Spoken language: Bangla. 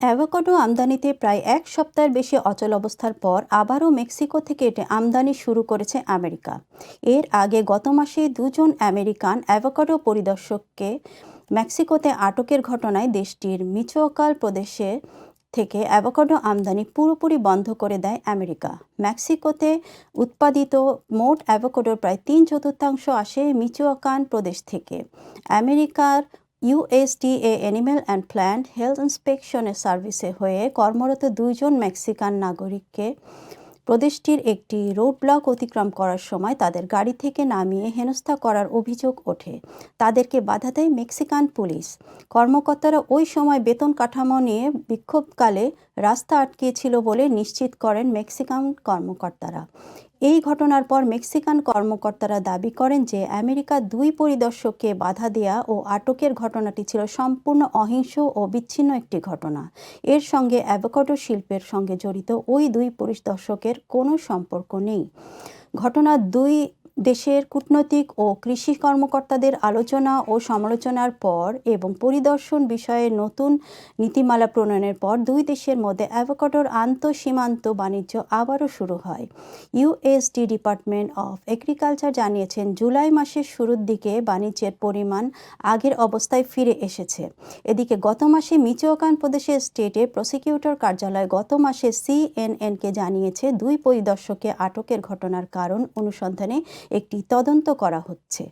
অ্যাভোকাডো আমদানিতে প্রায় এক সপ্তাহের বেশি অচল অবস্থার পর আবারও মেক্সিকো থেকে এটি আমদানি শুরু করেছে আমেরিকা। এর আগে গত মাসে দুজন আমেরিকান অ্যাভোকাডো পরিদর্শককে মেক্সিকোতে আটকের ঘটনায় দেশটির মিচোকাল প্রদেশে থেকে অ্যাভোকাডো আমদানি পুরোপুরি বন্ধ করে দেয় আমেরিকা। মেক্সিকোতে উৎপাদিত মোট অ্যাভোকাডোর প্রায় তিন চতুর্থাংশ আসে মিচোয়াকান প্রদেশ থেকে। আমেরিকার USDA animal and plant health ইন্সপেকশনের সার্ভিসে হয়ে কর্মরত দুইজন মেক্সিকান নাগরিককে প্রদেশটির একটি রোড ব্লক অতিক্রম করার সময় তাদের গাড়ি থেকে নামিয়ে হেনস্থা করার অভিযোগ ওঠে। তাদেরকে বাধা দেয় মেক্সিকান পুলিশ। কর্মকর্তারা ওই সময় বেতন কাঠামো নিয়ে বিক্ষোভকালে রাস্তা আটকিয়েছিল বলে নিশ্চিত করেন মেক্সিকান কর্মকর্তারা। এই ঘটনার পর মেক্সিকান কর্মকর্তারা দাবি করেন যে, আমেরিকা দুই পরিদর্শককে বাধা দেয়া ও আটকের ঘটনাটি ছিল সম্পূর্ণ অহিংস ও বিচ্ছিন্ন একটি ঘটনা। এর সঙ্গে অ্যাভোকাডো শিল্পের সঙ্গে জড়িত ওই দুই পরিদর্শকের কোনো সম্পর্ক নেই। ঘটনার দুই দেশের কূটনৈতিক ও কৃষি কর্মকর্তাদের আলোচনা ও সমালোচনার পর এবং পরিদর্শন বিষয়ে নতুন নীতিমালা প্রণয়নের পর দুই দেশের মধ্যে অ্যাভোকাডোর আন্তঃসীমান্ত বাণিজ্য আবারও শুরু হয়। ইউএসডি ডিপার্টমেন্ট অফ এগ্রিকালচার জানিয়েছেন, জুলাই মাসের শুরুর দিকে বাণিজ্যের পরিমাণ আগের অবস্থায় ফিরে এসেছে। এদিকে গত মাসে মিচোয়াকান প্রদেশের স্টেটে প্রসিকিউটর কার্যালয় গত মাসে সিএনএনকে জানিয়েছে, দুই পরিদর্শককে আটকের ঘটনার কারণ অনুসন্ধানে একটি তদন্ত করা হচ্ছে।